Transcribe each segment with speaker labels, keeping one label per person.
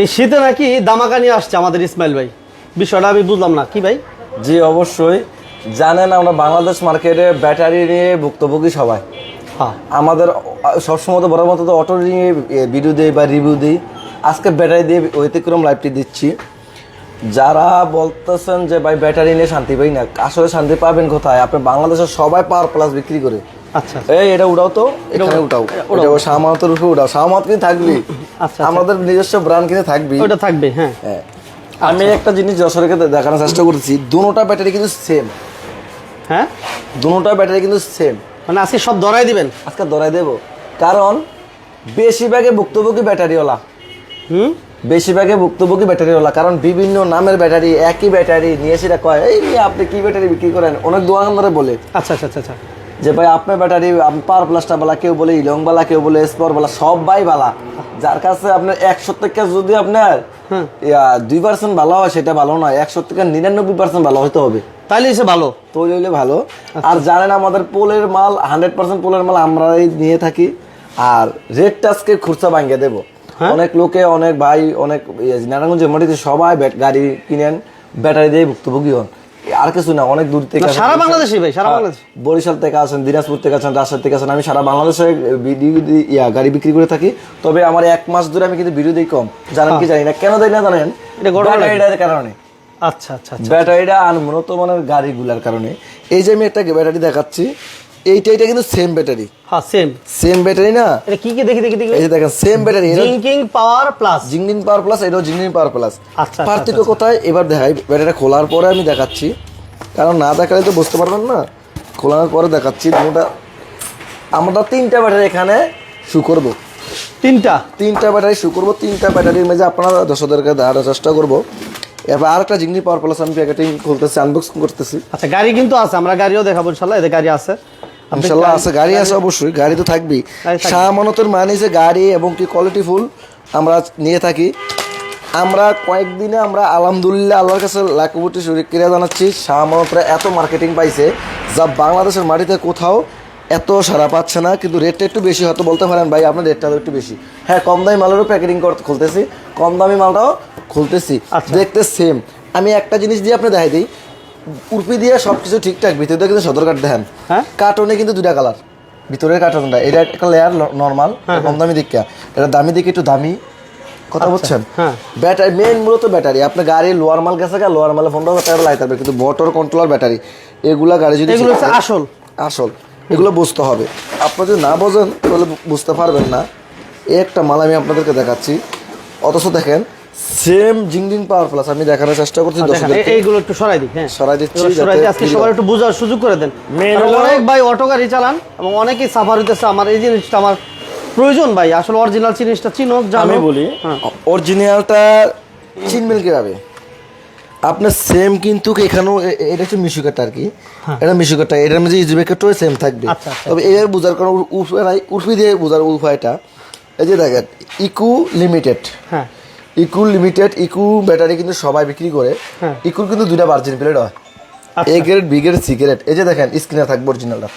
Speaker 1: এই শীতে নাকি দামাকা নিয়ে আসছে আমাদের ইসমাইল ভাই। বিষয়টা আমি বুঝলাম না। কি ভাই?
Speaker 2: জি অবশ্যই। জানেন আমরা বাংলাদেশ মার্কেটে ব্যাটারি নিয়ে ভুক্তভোগী সবাই।
Speaker 1: হ্যাঁ।
Speaker 2: আমাদের সবসময় তো বড় মতো তো অটো নিয়ে ভিডিও দিই বা রিভিউ দিই। আজকে ব্যাটারি দিয়ে ব্যতিক্রম লাইভটি দিচ্ছি। যারা বলতেছেন যে ভাই ব্যাটারি নিয়ে শান্তি পাই না। আসলে শান্তি পাবেন কোথায়? আপনি বাংলাদেশের সবাই পাওয়ার প্লাস বিক্রি করে।
Speaker 1: আচ্ছা।
Speaker 2: এই এটা উঠাও তো। এখানে উঠাও এটা উপরে উঠাও সামাত কিন্তু থাকবি আমাদের নিজস্ব ব্র্যান্ড কিন্তু থাকবে
Speaker 1: ওটা থাকবে হ্যাঁ।
Speaker 2: হ্যাঁ। আমি একটা জিনিস যশোরকে দেখানোর চেষ্টা করতেছি দুটোটা ব্যাটারি কিন্তু সেম
Speaker 1: হ্যাঁ?
Speaker 2: দুটোটা ব্যাটারি কিন্তু সেম
Speaker 1: মানে আজকে সব ধরাই দিবেন?
Speaker 2: আজকে ধরাই দেব। কারণ বেশিরভাগে ভুক্তভোগী ব্যাটারিওয়ালা
Speaker 1: হুম?
Speaker 2: বেশিরভাগে ভুক্তভোগী ব্যাটারিওয়ালা কারণ বিভিন্ন নামের ব্যাটারি একই ব্যাটারি নিয়ে সেটা কয় এই নিয়ে আপনি কি ব্যাটারি বিক্রি করেন? অনেক দোকানদারে বলে।
Speaker 1: আচ্ছা আচ্ছা আচ্ছা আচ্ছা।
Speaker 2: যে ভাই আপনার ব্যাটারি পাওয়ার প্লাসটা বলা কেউ বলে ইলং বালা কেউ বলে স্পর বলা সবাই বালা যার কাছে আপনার একশো থেকে যদি আপনার। দুই পার্সেন্ট ভালো হয় সেটা ভালো নয়। একশো থেকে নিরানব্বই পার্সেন্ট ভালো হতে হবে।
Speaker 1: তাইলে এসে ভালো।
Speaker 2: তৈরি হইলে ভালো। আর জানেন আমাদের পোলের মাল হান্ড্রেড পার্সেন্ট পোলের মাল আমরাই নিয়ে থাকি। আর রেটটা আজকে খুরসা ভাঙ্গে দেবো।
Speaker 1: হ্যাঁ?
Speaker 2: অনেক লোকে অনেক ভাই অনেক ইয়ে, নারায়ণগঞ্জের মাটিতে সবাই গাড়ি কিনেন ব্যাটারি দিয়ে ভুক্তভোগী হন। আর কিছু না অনেক দূর থেকে
Speaker 1: সারা বাংলাদেশে ভাই সারা
Speaker 2: হ্যাঁ,
Speaker 1: বাংলাদেশ।
Speaker 2: বরিশাল থেকে আসেন দিনাজপুর থেকে আসেন রাজশাহী থেকে আসেন আমি সারা বাংলাদেশে ইয়া গাড়ি বিক্রি করে থাকি। তবে আমার এক মাস ধরে আমি কিন্তু ভিডিও দিই কম। জানেন কি জানি না কেন দেয় না জানেন?
Speaker 1: হ্যাঁ। এটা
Speaker 2: কারণে।
Speaker 1: আচ্ছা আচ্ছা আচ্ছা।
Speaker 2: ব্যাটারিটা উন্নত মানের গাড়িগুলার কারণে। এই যে আমি একটা ব্যাটারি দেখাচ্ছি এইটা এটা কিন্তু সেম ব্যাটারি
Speaker 1: হ্যাঁ সেম
Speaker 2: সেম ব্যাটারি না?
Speaker 1: এটা কি কি দেখি দেখি দেখি।
Speaker 2: এই যে দেখেন সেম ব্যাটারি এটা
Speaker 1: পাওয়ার প্লাস
Speaker 2: জিংনিন পাওয়ার প্লাস এটাও জিংনিন পাওয়ার প্লাস
Speaker 1: আচ্ছা,
Speaker 2: পার্থক্য কোথায়? এবার দেখাই ব্যাটারিটা খোলার পরে আমি দেখাচ্ছি। কারণ না দেখালে তো বুঝতে পারবেন না। খোলার পরে দেখাচ্ছি দুটা। আমরা তিনটা ব্যাটারি এখানে শু করব।
Speaker 1: তিনটা?
Speaker 2: তিনটা ব্যাটারি শু করব তিনটা ব্যাটারির মাঝে আপনারা দশদেরকে দেওয়ার চেষ্টা করব। এবার আর একটা জিংনি পাওয়ার প্লাস আমি প্যাকেটিং খুলতেছি আনবক্সিং করতেছি।
Speaker 1: আচ্ছা গাড়ি কিন্তু আছে আমরা গাড়িও দেখাবো ইনশাল্লাহ এদের গাড়ি আছে।
Speaker 2: ইনশাল্লাহ আছে গাড়ি আছে অবশ্যই গাড়ি তো থাকবেই।
Speaker 1: শাহ।
Speaker 2: শাহমানতের মানে যে গাড়ি এবং কি কোয়ালিটি ফুল আমরা নিয়ে থাকি। আমরা কয়েকদিনে আমরা আলহামদুলিল্লাহ আল্লাহর কাছে লাখ কোটি ক্রিয়া জানাচ্ছি শাহমানতরা এত মার্কেটিং পাইছে যা বাংলাদেশের মাটিতে কোথাও এত সারা পাচ্ছে না কিন্তু রেটটা একটু বেশি হয়তো বলতে পারেন। ভাই আপনার রেটটা একটু বেশি। হ্যাঁ কম দামি মালেরও প্যাকেটিং করতে খুলতেছি কম দামি মালটাও খুলতেছি।
Speaker 1: আচ্ছা।
Speaker 2: দেখতে সেম আমি একটা জিনিস দিয়ে আপনি দেখাই দিই উর্পি দিয়ে সবকিছু ঠিকঠাক ভিতরে কিন্তু সদর কাঠ দেখেন।
Speaker 1: হ্যাঁ?
Speaker 2: কার্টনে কিন্তু দুটা কালার। ভিতরের কার্টনটা এটা একটা লেয়ার নর্মাল কম দামি দিকে এটা দামি দিকে একটু দামি। কথা বলছেন
Speaker 1: হ্যাঁ।
Speaker 2: ব্যাটারি মেন মূলত ব্যাটারি আপনার গাড়ি লোয়ার মাল গেছে গা লোয়ার মালে পনেরো হাজার টাকা লাইতে হবে কিন্তু মোটর কন্ট্রোলার ব্যাটারি এগুলা গাড়ি যদি
Speaker 1: এগুলো হচ্ছে আসল।
Speaker 2: আসল। এগুলো বুঝতে হবে। আপনি যদি না বোঝেন তাহলে বুঝতে পারবেন না। এই একটা মাল আমি আপনাদেরকে দেখাচ্ছি। অথচ দেখেন সেম জিংজিং পাওয়ার প্লাস আমি দেখানোর চেষ্টা করছি
Speaker 1: দেখেন, এইগুলো একটু সরাই দিই হ্যাঁ।
Speaker 2: সরাই দিচ্ছি
Speaker 1: সরাই দিই আজকে সবার একটু বোঝার সুযোগ করে দেন। অনেক ভাই অটো গাড়ি চালান এবং অনেকেই সাফার হইতেছে আমার এই জিনিসটা আমার প্রয়োজন ভাই। আসলে অরিজিনাল জিনিসটা চিনো জানো
Speaker 2: আমি বলি
Speaker 1: হ্যাঁ।
Speaker 2: অরিজিনালটা চিনবেন কীভাবে আপনার সেম কিন্তু এখানেও এটা হচ্ছে মিশুকারটা আর কি। এটা মিশুকারটা এটার মধ্যে সেম থাকবে।
Speaker 1: হ্যাঁ। আচ্ছা, আচ্ছা,
Speaker 2: তবে এর বোঝার কারণ উর্ফি দিয়ে বোঝার উপায়টা। এই যে দেখেন ইকু লিমিটেড
Speaker 1: হ্যাঁ।
Speaker 2: ইকু লিমিটেড ইকু ব্যাটারি কিন্তু সবাই বিক্রি করে।
Speaker 1: হ্যাঁ।
Speaker 2: ইকুর কিন্তু দুইটা ভার্জিন প্লেট হয়। A grade B grade C grade এই যে দেখেন স্ক্রিনার থাকবে অরিজিনালটা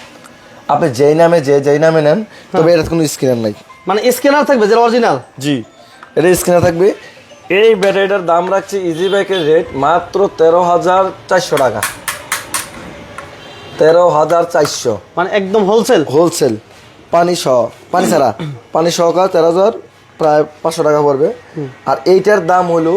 Speaker 2: আপনি যেই নামে যে যেই নামে নেন তবে
Speaker 1: হ্যাঁ।
Speaker 2: এটা কোনো স্ক্রিনার নাই।
Speaker 1: মানে স্ক্যানার থাকবে যেটা অরিজিনাল
Speaker 2: জি। এটা স্ক্রিনে থাকবে। এই ব্যাটারিটার দাম রাখছে ইজি বাইকের রেট মাত্র তেরো হাজার চারশো টাকা। তেরো হাজার চারশো।
Speaker 1: মানে একদম হোলসেল
Speaker 2: হোলসেল পানি সহ পানি ছাড়া। পানি সহকার তেরো হাজার প্রায় পাঁচশো টাকা পড়বে। আর এইটার দাম হলো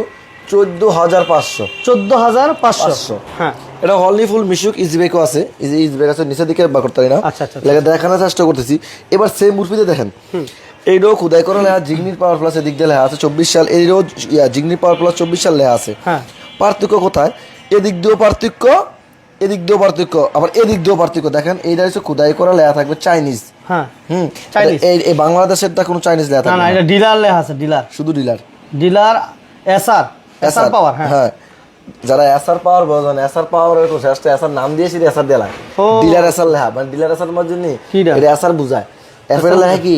Speaker 2: চোদ্দ হাজার পাঁচশো।
Speaker 1: চোদ্দ হাজার পাঁচশো। হ্যাঁ।
Speaker 2: এটা হলনি ফুল মিশুক ইজি বাইকও আছে। ইজি ইজি আছে নিচের দিকে বা করতে না।
Speaker 1: আচ্ছা, আচ্ছা,
Speaker 2: দেখানোর চেষ্টা করতেছি। এবার সেম মুরফিতে দেখেন। এইটাও খুদাই করা লেখা জিগনির পাওয়ার প্লাস এদিক দিয়ে লেখা আছে চব্বিশ সাল। এইটাও ইয়া জিগনির পাওয়ার প্লাস চব্বিশ সাল লেখা আছে।
Speaker 1: হ্যাঁ।
Speaker 2: পার্থক্য কোথায়? এদিক দিয়েও পার্থক্য এদিক দিয়েও পার্থক্য। আবার এদিক দিয়েও পার্থক্য। দেখেন এইটা হচ্ছে খুদাই করা লেখা থাকবে চাইনিজ
Speaker 1: হ্যাঁ।
Speaker 2: হুম? এই বাংলাদেশেরটা কোনো চাইনিজ লেখা
Speaker 1: না না। এটা ডিলার লেখা আছে ডিলার।
Speaker 2: শুধু dealer.
Speaker 1: Dealer SR SR power হ্যাঁ।
Speaker 2: হ্যাঁ। যারা এসআর পাওয়ার বোঝেন এসআর পাওয়ার একটু শেষটা এসআর নাম দিয়েছি এসআর দেলা ডিলার এসআর লেখা। মানে ডিলার এসআর মধ্যে নেই
Speaker 1: কি এটা?
Speaker 2: এসআর বুঝায়। এফএর লেখা কি?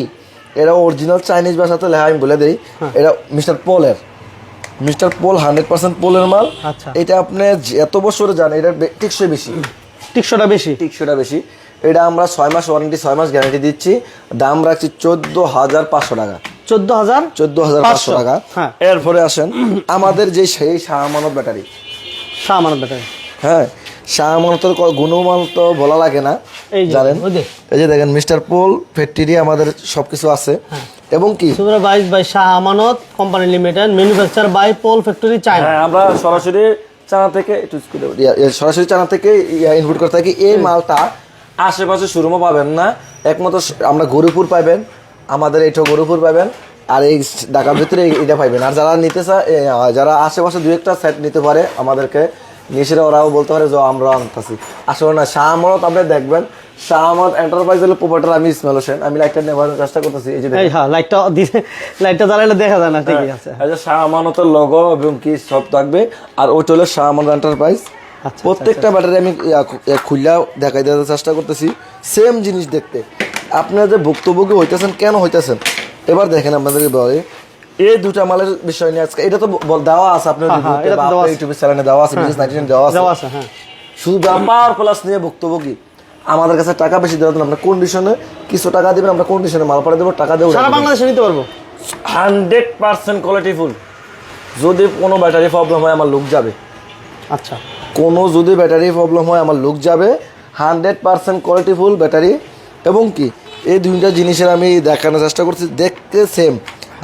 Speaker 2: এটা অরিজিনাল চাইনিজ ভাষাতে লেখা আমি বলে দেই।
Speaker 1: হ্যাঁ।
Speaker 2: এটা মিস্টার পোলের। মিস্টার পোল হান্ড্রেড পার্সেন্ট পোলের মাল।
Speaker 1: আচ্ছা।
Speaker 2: এটা আপনি এত বছর জানেন এটা টিকসই বেশি।
Speaker 1: টিকশোটা বেশি।
Speaker 2: টিকসইটা বেশি। এটা আমরা ছয় মাস ওয়ারেন্টি ছয় মাস গ্যারান্টি দিচ্ছি। দাম রাখছি চোদ্দ হাজার পাঁচশো টাকা।
Speaker 1: চোদ্দ হাজার?
Speaker 2: চোদ্দ হাজার পাঁচশো টাকা।
Speaker 1: হ্যাঁ।
Speaker 2: এরপরে আসেন আমাদের যে সেই শাহ আমানত ব্যাটারি।
Speaker 1: শাহ আমানত ব্যাটারি।
Speaker 2: হ্যাঁ শাহ আমানতের ক- গুণমান তো বলা লাগে না জানেন? এই যে দেখেন মিস্টার পোল ফ্যাক্টরি আমাদের সবকিছু আছে।
Speaker 1: হ্যাঁ।
Speaker 2: এবং কি?
Speaker 1: Supervise by Shah Amanat company limited manufacture by pole factory China
Speaker 2: হ্যাঁ আমরা সরাসরি চানা থেকে একটু সরাসরি চানা থেকে ইনপুট করে থাকি। এই মালটা আশেপাশে শোরুমও পাবেন না। একমাত্র আমরা গরুপুর পাবেন আমাদের এইটা গরুপুর পাবেন আর এই ঢাকার ভিতরে এটা পাইবেন। আর যারা নিতে চায় যারা আশেপাশে দু একটা সেট নিতে পারে আমাদেরকে নিশ্চয় ওরাও বলতে পারে যে আমরা আনতেছি। আসলে না শাহ আমরত আপনি দেখবেন শাহ আমরত এন্টারপ্রাইজ হলো প্রোপাইটার আমি ইসমাইল হোসেন। আমি লাইটটা নেওয়ার চেষ্টা করতেছি এই যে
Speaker 1: হ্যাঁ লাইটটা লাইটটা জ্বালাইলে দেখা যায় না ঠিকই আছে।
Speaker 2: এই যে শাহ আমানতের লোগো এবং কি সব থাকবে আর ওইটা হলো শাহ আমানত এন্টারপ্রাইজ
Speaker 1: আচ্ছা,
Speaker 2: প্রত্যেকটা ব্যাটারি আমি খুললা দেখাই দেওয়ার চেষ্টা করতেছি। সেম জিনিস দেখতে। আপনারা যে ভুক্তভোগী হইতেছেন কেন হইতেছেন? এবার দেখেন আপনাদেরকে বলে এই দুটা মালের বিষয় নিয়ে আজকে এটা তো দেওয়া আছে আপনার
Speaker 1: হ্যাঁ, হ্যাঁ, আছে।
Speaker 2: ইউটিউবের চ্যানেলে দেওয়া আছে বিজনেস নাইনটি দেওয়া আছে।
Speaker 1: দেওয়া আছে হ্যাঁ।
Speaker 2: শুধু ব্যাপার প্লাস নিয়ে ভুক্তভোগী। আমাদের কাছে টাকা বেশি দেওয়া আমরা কন্ডিশনে কিছু টাকা দিবেন আমরা কন্ডিশনে মাল পাঠিয়ে দেবো টাকা দেবো
Speaker 1: সারা বাংলাদেশে নিতে পারব?
Speaker 2: হান্ড্রেড পার্সেন্ট কোয়ালিটি ফুল যদি কোনো ব্যাটারি প্রবলেম হয় আমার লোক যাবে।
Speaker 1: আচ্ছা।
Speaker 2: কোনো যদি ব্যাটারি প্রবলেম হয় আমার লোক যাবে hundred percent quality full battery. এবং কি এই দুইটা জিনিসের আমি দেখানোর চেষ্টা করছি দেখতে সেম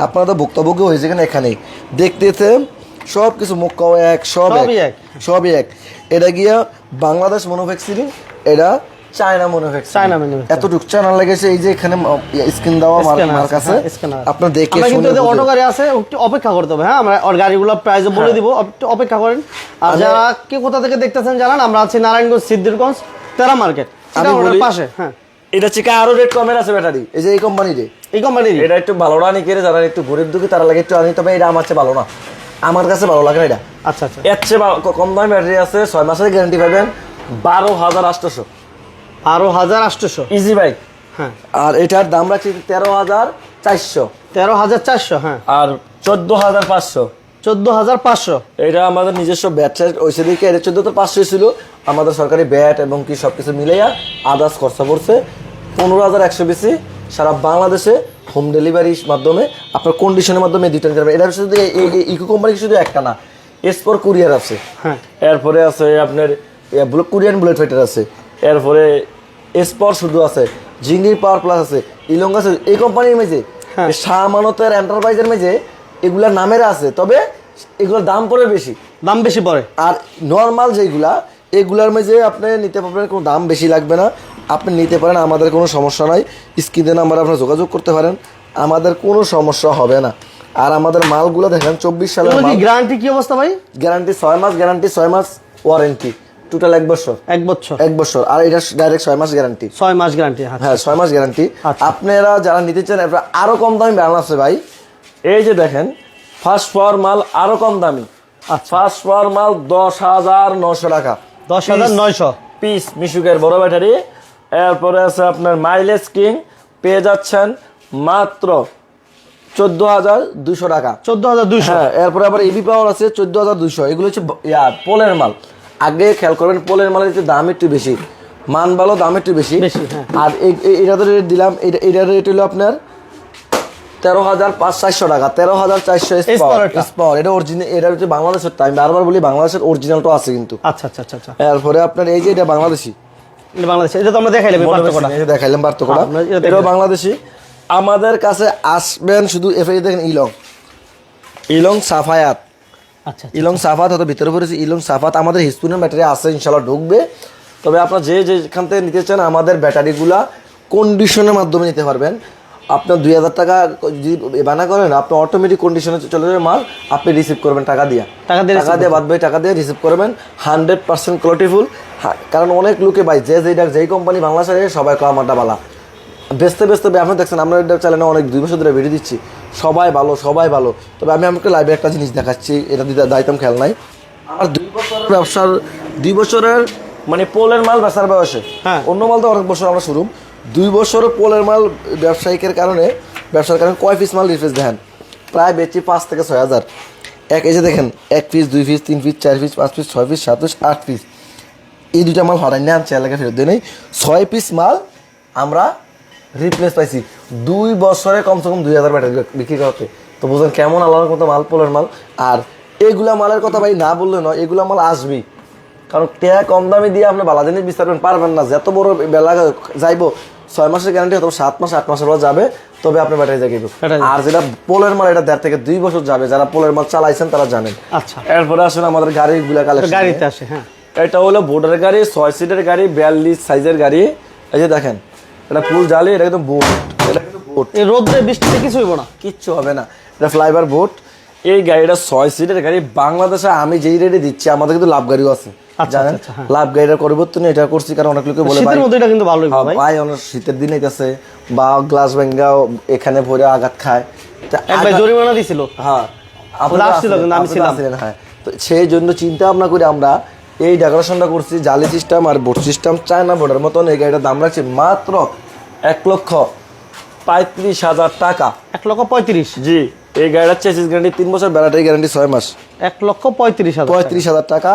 Speaker 2: আপনারা তো ভুক্তভোগী হয়েছে কেন এখানেই? দেখতে সেম সব কিছু মুখ্য এক সব এক। সবই এক। এটা গিয়া বাংলাদেশ ম্যানুফ্যাকচারিং এটা চায়না ম্যানুফ্যাকচারিং
Speaker 1: চায়না manufacturing।
Speaker 2: এতটুকু লেগেছে এই যে এখানে স্ক্রিন দেওয়া মার্ক আছে
Speaker 1: হ্যাঁ,
Speaker 2: দেখে
Speaker 1: আমরা কিন্তু অটো গাড়ি আছে একটু অপেক্ষা করতে হবে হ্যাঁ? আমরা ওর গাড়িগুলো প্রাইস বলে দিব অপেক্ষা করেন। আর যারা কে কোথা থেকে দেখতেছেন জানান আমরা আছি নারায়ণগঞ্জ সিদ্ধিরগঞ্জ তেরা মার্কেট
Speaker 2: বলি-
Speaker 1: পাশে হ্যাঁ।
Speaker 2: এটা হচ্ছে আরও রেট কমের আছে ব্যাটারি। এই যে এই কোম্পানির
Speaker 1: এই কোম্পানির
Speaker 2: এটা একটু ভালো রানি করে যারা একটু গরিব দুঃখী তারা লাগে একটু আনি তবে এটা আমার কাছে ভালো না। আমার কাছে ভালো লাগে না এটা।
Speaker 1: আচ্ছা আচ্ছা।
Speaker 2: এর চেয়ে কম দামি ব্যাটারি আছে ছয় মাসের গ্যারান্টি পাবেন বারো হাজার আটশোশো
Speaker 1: আরও হাজার আটশোশো
Speaker 2: ইজি বাইক
Speaker 1: হ্যাঁ।
Speaker 2: আর এটার দাম রাখছি তেরো হাজার চারশো।
Speaker 1: তেরো হাজার চারশো হ্যাঁ।
Speaker 2: আর চোদ্দ হাজার পাঁচশো।
Speaker 1: চোদ্দ হাজার পাঁচশো।
Speaker 2: এটা আমাদের নিজস্ব ব্যাট সাইড ওই সেদিকে এটা চোদ্দ তো পাঁচশো ছিল। আমাদের সরকারি ব্যাট এবং কি সব কিছু মিলাইয়া আদার্স খরচা পড়ছে। পনেরো হাজার একশো বেশি। সারা বাংলাদেশে হোম ডেলিভারির মাধ্যমে আপনার কন্ডিশনের মাধ্যমে দুইটা নিতে এটা শুধু ইকো কোম্পানি শুধু একটা না এসপর কুরিয়ার আছে।
Speaker 1: হ্যাঁ।
Speaker 2: এরপরে আছে আপনার ব্লু কোরিয়ান বুলেট ফাইটার আছে। এরপরে এসপর শুধু আছে জিঙ্গির পাওয়ার প্লাস আছে ইলং আছে এই কোম্পানির মেঝে
Speaker 1: হ্যাঁ।
Speaker 2: শাহমানতের এন্টারপ্রাইজের মেঝে এগুলার নামের আছে তবে এগুলোর দাম পড়ে বেশি।
Speaker 1: দাম বেশি পড়ে।
Speaker 2: আর নর্মাল যেগুলা এগুলার মেঝে আপনি নিতে পারবেন কোনো দাম বেশি লাগবে না। আপনি নিতে পারেন আমাদের কোনো সমস্যা নাই। স্ক্রিনে নাম্বার আপনার যোগাযোগ করতে পারেন। আমাদের কোনো সমস্যা হবে না। আর আমাদের মালগুলো দেখেন চব্বিশ সালের
Speaker 1: এগুলো গ্যারান্টি কি অবস্থা ভাই?
Speaker 2: গ্যারান্টি ছয় মাস গ্যারান্টি ছয় মাস ওয়ারেন্টি টোটাল এক বছর?
Speaker 1: এক বছর।
Speaker 2: এক বছর। আর এটা ডাইরেক্ট ছয় মাস গ্যারান্টি
Speaker 1: ছয় মাস গ্যারান্টি হ্যাঁ
Speaker 2: হ্যাঁ ছয় মাস গ্যারান্টি
Speaker 1: আচ্ছা।
Speaker 2: আপনারা যারা নিতে চান আরও কম দামি ব্যানার আছে ভাই। এই যে দেখেন ফার্স্ট পাওয়ার মাল আরও কম দামি।
Speaker 1: আচ্ছা।
Speaker 2: ফার্স্ট পাওয়ার মাল দশ হাজার নশো টাকা।
Speaker 1: দশ হাজার নয়শো।
Speaker 2: পিস মিশুকের বড় ব্যাটারি। এরপরে আছে আপনার মাইলেজ কিং পেয়ে যাচ্ছেন মাত্র চোদ্দ হাজার দুশো টাকা।
Speaker 1: চোদ্দ হাজার দুইশো।
Speaker 2: হ্যাঁ এরপরে আবার এবি পাওয়ার আছে চোদ্দ হাজার দুইশো। এগুলো হচ্ছে পোলের মাল। আগে খেয়াল করবেন পোলের মালের একটু দাম একটু বেশি মান ভালো দাম একটু বেশি।
Speaker 1: হ্যাঁ।
Speaker 2: আর এই- এই- এটাতে রেট দিলাম এটা- রেট হলো আপনার তেরো হাজার পাঁচ চারশো টাকা তেরো হাজার চারশো
Speaker 1: Sport এটা।
Speaker 2: এটা অরিজিনাল এটা হচ্ছে বাংলাদেশের টাইম বারবার বলি বাংলাদেশের অরিজিনালটা আছে কিন্তু।
Speaker 1: আচ্ছা আচ্ছা আচ্ছা আচ্ছা।
Speaker 2: এরপরে আপনার এই যে এটা বাংলাদেশি।
Speaker 1: এটা বাংলাদেশ। এটা তো আমরা দেখাইলাম
Speaker 2: দেখাইলাম পার্থক্যটা।
Speaker 1: এটা
Speaker 2: এটাও বাংলাদেশি। আমাদের কাছে আসবেন শুধু এফআই দেখেন ইলং। ইলং সাফায়াত। ইলং সাফাত হয়তো ভিতরে পড়েছে। ইলং সাফাত আমাদের হিসপুনের ব্যাটারি আছে ইনশাল্লাহ ঢুকবে। তবে আপনার যে যেখান থেকে নিতে চান আমাদের ব্যাটারিগুলা কন্ডিশনের মাধ্যমে নিতে পারবেন। আপনার দুই হাজার টাকা যদি বানা করেন আপনি অটোমেটিক কন্ডিশনে চলে যাবে মাল আপনি রিসিভ করবেন টাকা দিয়া।
Speaker 1: টাকা দিয়ে
Speaker 2: টাকা দিয়ে বাদ বাই টাকা দিয়ে রিসিভ করবেন। হান্ড্রেড পার্সেন্ট কোয়ালিটিফুল কারণ অনেক লোকে ভাই যে যেটা যেই কোম্পানি বাংলা বাংলাদেশে সবাই কম আড্ডা বালা। বেচতে বেচতে আপনি দেখছেন আমরা এটা চ্যানেলে অনেক দুই বছর ধরে ভিডিও দিচ্ছি। সবাই ভালো সবাই ভালো। তবে আমি আমাকে লাইভে একটা জিনিস দেখাচ্ছি এটা দিতে দায়িত্ব খেয়াল নাই। আমার দুই বছরের ব্যবসার দুই বছরের মানে পোলের মাল বেচার বয়সে
Speaker 1: হ্যাঁ।
Speaker 2: অন্য মাল তো অনেক বছর আমরা শুরু। দুই বছর পোলের মাল ব্যবসায়িকের কারণে ব্যবসার কারণে কয় পিস মাল রিফ্রেশ দেখেন? প্রায় বেচি পাঁচ থেকে ছয় হাজার। এক এই যে দেখেন এক পিস দুই পিস তিন পিস চার পিস পাঁচ পিস ছয় পিস সাত পিস আট পিস এই দুটা মাল হরাই নিয়ে আনছে এলাকা ফেরত দিয়ে নেই। ছয় পিস মাল আমরা রিপ্লেস পাইছি। দুই বছরে কমসে কম দুই হাজার ব্যাটারি বিক্রি করতে তো বুঝলেন কেমন আল্লাহর মতো মাল পোলের মাল। আর এগুলা মালের কথা ভাই না বললে নয় এগুলা মাল আসবেই। কারণ টেয়া কম দামে দিয়ে আপনি বালা জিনিস বিস্তারবেন পারবেন না। যত বড় বেলা যাইবো ছয় মাসের গ্যারান্টি হয়তো সাত মাস আট মাসের পর যাবে তবে আপনার ব্যাটারি জাগিব আর যেটা পোলের মাল এটা দেড় থেকে দুই বছর যাবে। যারা পোলের মাল চালাইছেন তারা জানেন।
Speaker 1: আচ্ছা।
Speaker 2: এরপরে আসেন আমাদের গাড়িগুলা কালেকশন
Speaker 1: গাড়িতে আসে হ্যাঁ।
Speaker 2: এটা হলো বোর্ডের গাড়ি ছয় সিটের গাড়ি বিয়াল্লিশ সাইজের গাড়ি। এই যে দেখেন এটা ফুল জালি এটা কিন্তু বোট এটা কিন্তু বোট
Speaker 1: এই রোদ্রে বৃষ্টিতে কিছু হইব না।
Speaker 2: কিচ্ছু হবে না। এটা ফ্লাইভার বোট এই গাড়িটা ছয় সিটের গাড়ি বাংলাদেশে আমি যেই রেটে দিচ্ছি আমাদের কিন্তু লাভ গাড়িও আছে।
Speaker 1: আচ্ছা,
Speaker 2: জানেন?
Speaker 1: আচ্ছা, হ্যাঁ।
Speaker 2: লাভ গাড়িটার পরিবর্তনে এটা করছি কারণ অনেক লোকে বলে
Speaker 1: শীতের মধ্যে এটা কিন্তু ভালোই
Speaker 2: হ্যাঁ,
Speaker 1: ভাই।
Speaker 2: ভাই অনেক শীতের দিন আইতাছে বা গ্লাস ভেঙ্গাও এখানে ভরে আঘাত খায়। তা
Speaker 1: এক ভাই জরিমানা দিছিল।
Speaker 2: হ্যাঁ
Speaker 1: ওরা আসছিল কিন্তু আমি ছিলাম।
Speaker 2: হ্যাঁ। তো সেই জন্য চিন্তা ভাবনা করে আমরা এই ডেকোরেশনটা করছি জালি সিস্টেম আর বোর্ড সিস্টেম চায়না বোর্ডের মতন এই গাড়িটার দাম রাখছি মাত্র এক লক্ষ পঁয়ত্রিশ হাজার টাকা।
Speaker 1: এক লক্ষ পঁয়ত্রিশ?
Speaker 2: জি এই গাড়িটার চেসিস গ্যারান্টি তিন বছর ব্যাটারি গ্যারান্টি ছয় মাস।
Speaker 1: এক লক্ষ পঁয়ত্রিশ হাজার
Speaker 2: পঁয়ত্রিশ হাজার টাকা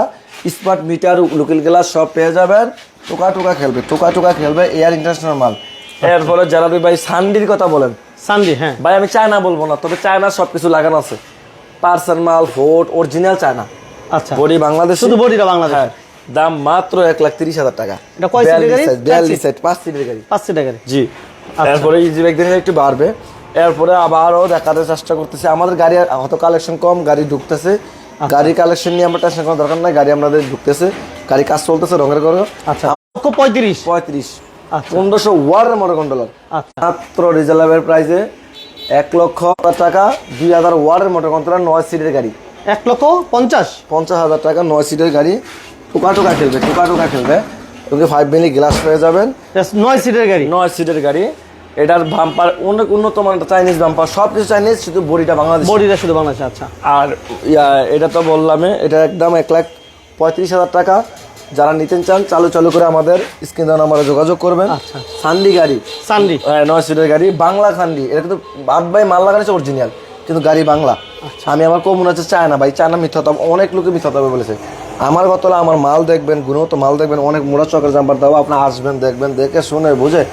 Speaker 2: স্মার্ট মিটার লোকাল গ্লাস সব পেয়ে যাবেন। টোকা টোকা খেলবে টোকা টোকা খেলবে এয়ার ইন্টারন্যাশনাল মাল। এরপরে যারা ভাই সানডির কথা বলেন
Speaker 1: সানডে হ্যাঁ।
Speaker 2: ভাই আমি চায়না বলব না তবে চায়না সব কিছু লাগানো আছে। পার্সেল মাল ফোর্ট অরিজিনাল চায়না
Speaker 1: আচ্ছা।
Speaker 2: বডি বাংলাদেশ?
Speaker 1: শুধু বডিটা বাংলাদেশ?
Speaker 2: হ্যাঁ দাম মাত্র এক লাখ তিরিশ হাজার টাকা।
Speaker 1: এটা কয় সিটের গাড়ি?
Speaker 2: বিয়াল্লিশ সাইড পাঁচ সিটের গাড়ি।
Speaker 1: পাঁচ সিটের গাড়ি?
Speaker 2: জি। এরপরে ইজি ব্যাগ একটু বাড়বে। এরপরে আবারও দেখাতে চেষ্টা করতেছে। আমাদের গাড়ি হয়তো কালেকশন কম গাড়ি ঢুকতেছে। গাড়ি কালেকশন নিয়ে আমরা টেনশন করার দরকার নাই গাড়ি আমাদের ঢুকতেছে। গাড়ি কাজ চলতেছে রঙের করে
Speaker 1: আচ্ছা। লক্ষ পঁয়ত্রিশ।
Speaker 2: পঁয়ত্রিশ।
Speaker 1: আচ্ছা।
Speaker 2: পনেরোশো ওয়ার্ডের মোটর কন্ট্রোলার
Speaker 1: আচ্ছা।
Speaker 2: মাত্র রিজার্ভের প্রাইসে এক লক্ষ টাকা দুই হাজার ওয়ার্ডের মোটর কন্ট্রোলার নয় সিটের গাড়ি।
Speaker 1: এক লক্ষ পঞ্চাশ।
Speaker 2: পঞ্চাশ হাজার টাকা নয় সিটের গাড়ি। টোকা টোকা খেলবে টোকা টোকা খেলবে। ওকে ফাইভ মিলি গ্লাস পেয়ে যাবেন।
Speaker 1: নয় সিটের গাড়ি।
Speaker 2: নয় সিটের গাড়ি। এটার বাম্পার অনেক উন্নত মানের চাইনিজ বাম্পার সব কিছু চাইনিজ শুধু বডিটা বাংলাদেশ।
Speaker 1: বডিটা শুধু বাংলাদেশে আচ্ছা।
Speaker 2: আর এটা তো বললামে এটা একদম এক লাখ পঁয়ত্রিশ হাজার টাকা। যারা নিতে চান চালু চালু করে আমাদের স্ক্রিন নাম্বারে যোগাযোগ করবেন।
Speaker 1: আচ্ছা।
Speaker 2: সান্ডি গাড়ি।
Speaker 1: সানডি।
Speaker 2: হ্যাঁ, নয় সিটের গাড়ি। বাংলা খান্ডি। এটা কিন্তু বাদ ভাই মাল লাগানো অরিজিনাল কিন্তু গাড়ি বাংলা। আমি আমার কমন আছে চায়না ভাই চায়না মিথ্যা তবে অনেক লোকে মিথ্যা তবে বলেছে। আমার গতলা আমার মাল দেখবেন, গুণগত মাল দেখবেন, অনেক মোড়া চকের জাম্পার দেবো আপনি আসবেন, দেখবেন, দেখে শুনে বুঝে।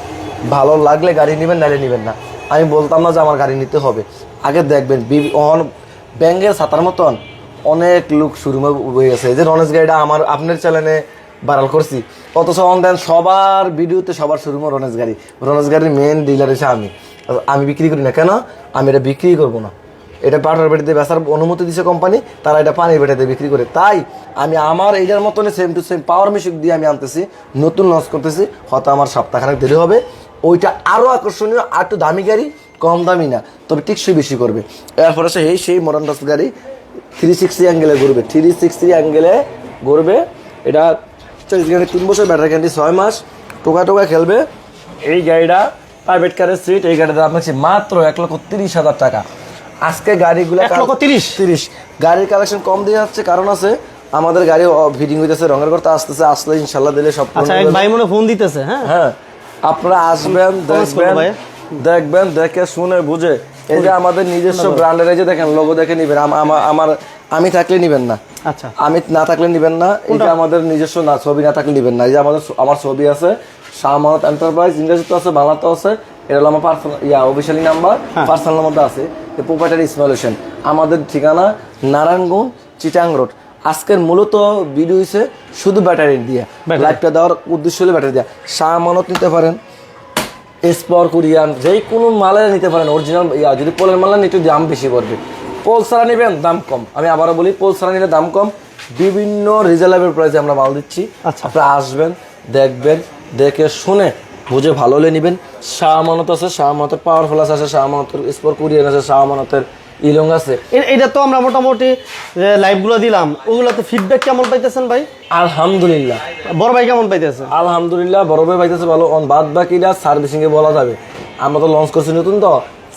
Speaker 2: ভালো লাগলে গাড়ি নেবেন, নাইলে নেবেন না। আমি বলতাম না যে আমার গাড়ি নিতে হবে। আগে দেখবেন অন ব্যাঙ্গের ছাতার মতন অনেক লোক শুরু হয়ে গেছে। যে রনেশ গাড়িটা আমার আপনার চ্যানেলে ভাইরাল করছি। অথচ অন দেন, সবার ভিডিওতে সবার শুরু রনেশ গাড়ি। রনেশ গাড়ির মেন ডিলার হচ্ছে আমি। আমি বিক্রি করি না। কেন? আমি এটা বিক্রি করব না। এটা পাউডার বেটিতে বেচার অনুমতি দিছে কোম্পানি তারা এটা পানির বেটাতে বিক্রি করে। তাই আমি আমার এইটার মতনই same to same power music দিয়ে আমি আনতেছি, নতুন লঞ্চ করতেছি, হয়তো আমার সপ্তাহখানেক দেরি হবে। ওইটা আরও আকর্ষণীয়, আর একটু দামি গাড়ি, কম দামি না, তবে টিকসই বেশি করবে। এরপর আছে এই, সেই মডার্ন মরান্ডাস গাড়ি থ্রি সিক্সটি অ্যাঙ্গেলে ঘুরবে। থ্রি সিক্সটি অ্যাঙ্গেলে ঘুরবে। এটা চল্লিশ গাড়ি তিন বছর ব্যাটারি গ্যারান্টি ছয় মাস, টোকা টোকা খেলবে। এই গাড়িটা প্রাইভেট কারের সিট এই গাড়িটা দাম হচ্ছে মাত্র এক লক্ষ তিরিশ হাজার টাকা। আজকে গাড়িগুলো
Speaker 1: তিরিশ?
Speaker 2: তিরিশ। গাড়ির কালেকশন কম দিয়ে যাচ্ছে কারণ আছে আমাদের গাড়ি ফিটিং হইতেছে রঙের করতে আসতেছে আসলে ইনশাল্লাহ দিলে সব
Speaker 1: আচ্ছা। ভাই মনে ফোন দিতেছে হ্যাঁ?
Speaker 2: হ্যাঁ আপনারা আসবেন দেখবেন দেখবেন দেখে শুনে বুঝে। এই যে আমাদের নিজস্ব ব্র্যান্ডের এই যে দেখেন লোগো দেখে নিবেন আম- আমার আমি থাকলে নিবেন না।
Speaker 1: আচ্ছা।
Speaker 2: আমি না থাকলে নিবেন না এটা আমাদের নিজস্ব না ছবি না থাকলে নিবেন না। এই যে আমাদের আমার ছবি আছে শাহমানত এন্টারপ্রাইজ ইংরেজিতে আছে বাংলাতে আছে এটা হলো আমার পার্সোনাল ইয়া অফিসিয়ালি নাম্বার। পার্সোনাল মধ্যে আছে। প্রোপাইটারি ইসমাইল হোসেন আমাদের ঠিকানা নারায়ণগঞ্জ চিটাং রোড। আজকের মূলত ভিডিও হয়েছে শুধু ব্যাটারি দিয়ে। লাইভটা দেওয়ার উদ্দেশ্য হলো ব্যাটারি দেওয়া। শাহমানত নিতে পারেন এসপর কোরিয়ান যে কোনো মালে নিতে পারেন অরিজিনাল ইয়া যদি পোলের মাল একটু দাম বেশি পড়বে। পোল ছাড়া নেবেন দাম কম। আমি আবারও বলি পোল ছাড়া নিলে দাম কম। বিভিন্ন রিজনেবল প্রাইসে আমরা মাল দিচ্ছি।
Speaker 1: আচ্ছা।
Speaker 2: আপনারা আসবেন দেখবেন দেখে শুনে বুঝে ভালো হলে নেবেন। শাহ আমানত আছে শাহ আমানতের পাওয়ারফুল আছে শাহ আমানতের স্পর কোরিয়ান আছে শাহ আমানতের ইলং আছে।
Speaker 1: এটা তো আমরা মোটামুটি লাইভগুলো দিলাম। ওগুলোতে ফিডব্যাক কেমন পাইতেছেন ভাই?
Speaker 2: আলহামদুলিল্লাহ।
Speaker 1: বড় ভাই কেমন পাইতেছে?
Speaker 2: আলহামদুলিল্লাহ বড় ভাই পাইতেছে ভালো। অন বাদ বাকিরা সার্ভিসিং এ বলা যাবে। আমরা তো লঞ্চ করছি নতুন তো।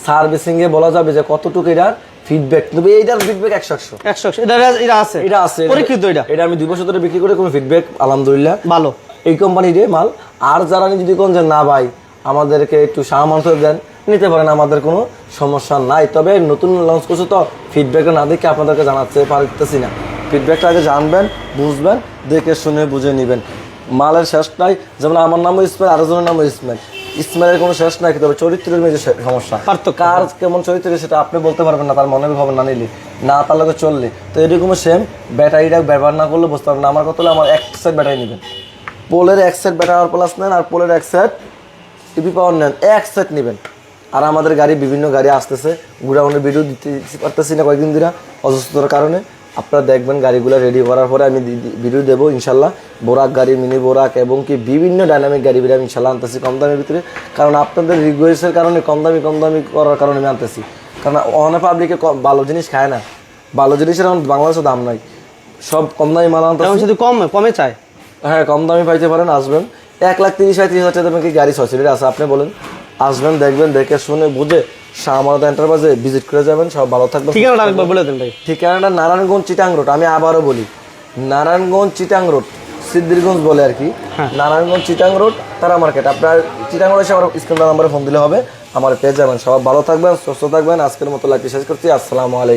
Speaker 2: সার্ভিসিং এ বলা যাবে যে কতটুকু এটার ফিডব্যাক তবে এইটার ফিডব্যাক একশো একশো।
Speaker 1: একশো একশো। এটা এটা আছে।
Speaker 2: এটা আছে।
Speaker 1: পরীক্ষিত এটা।
Speaker 2: এটা আমি দুই বছর ধরে বিক্রি করে কোনো ফিডব্যাক আলহামদুলিল্লাহ।
Speaker 1: ভালো।
Speaker 2: এই কোম্পানির মাল আর যারা যদি কোন যে না ভাই আমাদেরকে একটু সামান্ত দেন নিতে পারেন আমাদের কোনো সমস্যা নাই। তবে নতুন লঞ্চ করছে তো ফিডব্যাকটা না দেখে আপনাদেরকে জানাতে পারতেছি না। ফিডব্যাকটা আগে জানবেন বুঝবেন দেখে শুনে বুঝে নেবেন। মালের শেষ নাই যেমন আমার নামও ইসমাইল আরেকজনের নামও ইসমাইল। স্মেলের কোনো শেষ নাই তবে চরিত্রের মেয়ে সমস্যা।
Speaker 1: আর তো
Speaker 2: কার কেমন চরিত্র সেটা আপনি বলতে পারবেন না তার মনে হবে না নিলে। না তার লগে চললে। তো এরকম সেম ব্যাটারিটা ব্যবহার না করলে বুঝতে পারবেন না। আমার কথা হলে আমার এক সাইড ব্যাটারি নেবেন। পোলের এক সেট ব্যাটারি প্লাস নেন আর পোলের এক সেট টিভি পাওয়ার নেন। এক সেট নেবেন। আর আমাদের গাড়ি বিভিন্ন গাড়ি আসতেছে। গুড়াউনের ভিডিও দিতে পারতেছি না কয়েকদিন ধরে অসুস্থতার কারণে। আপনারা দেখবেন গাড়িগুলো রেডি করার পরে আমি ভিডিও দেবো ইনশাল্লাহ। বোরাক গাড়ি মিনি বোরাক এবং কি বিভিন্ন ডাইনামিক গাড়ি আমি ইনশাল্লাহ আনতেছি কম দামের ভিতরে। কারণ আপনাদের রিকোয়েস্টের কারণে কম দামি কম দামি করার কারণে আমি আনতেছি। কারণ অনেক পাবলিকে ভালো জিনিস খায় না। ভালো জিনিসের এখন বাংলাদেশে দাম নাই। সব কম দামি মাল
Speaker 1: এখন যদি কম, কমে চায়।
Speaker 2: হ্যাঁ কম দামে পাইতে পারেন আসবেন। এক লাখ তিরিশ হাজার তিরিশ হাজার টাকা গাড়ি সসিলিটি আছে আপনি বলেন। আসবেন দেখবেন দেখে শুনে বুঝে শাহমারত এন্টারপ্রাইজে ভিজিট করে যাবেন সব ভালো থাকবেন
Speaker 1: ঠিকানাটা আরেকবার বলে দেন ভাই।
Speaker 2: ঠিকানাটা নারায়ণগঞ্জ চিটাং রোড আমি আবারও বলি নারায়ণগঞ্জ চিটাং রোড সিদ্দিরগঞ্জ বলে আর কি। নারায়ণগঞ্জ চিটাং রোড তারা মার্কেট আপনার চিটাং রোড এসে আমার স্ক্রিন নাম্বারে ফোন দিলে হবে আমার পেয়ে যাবেন। সবাই ভালো থাকবেন সুস্থ থাকবেন আজকের মতো লাইফ শেষ করছি আসসালামু আলাইকুম।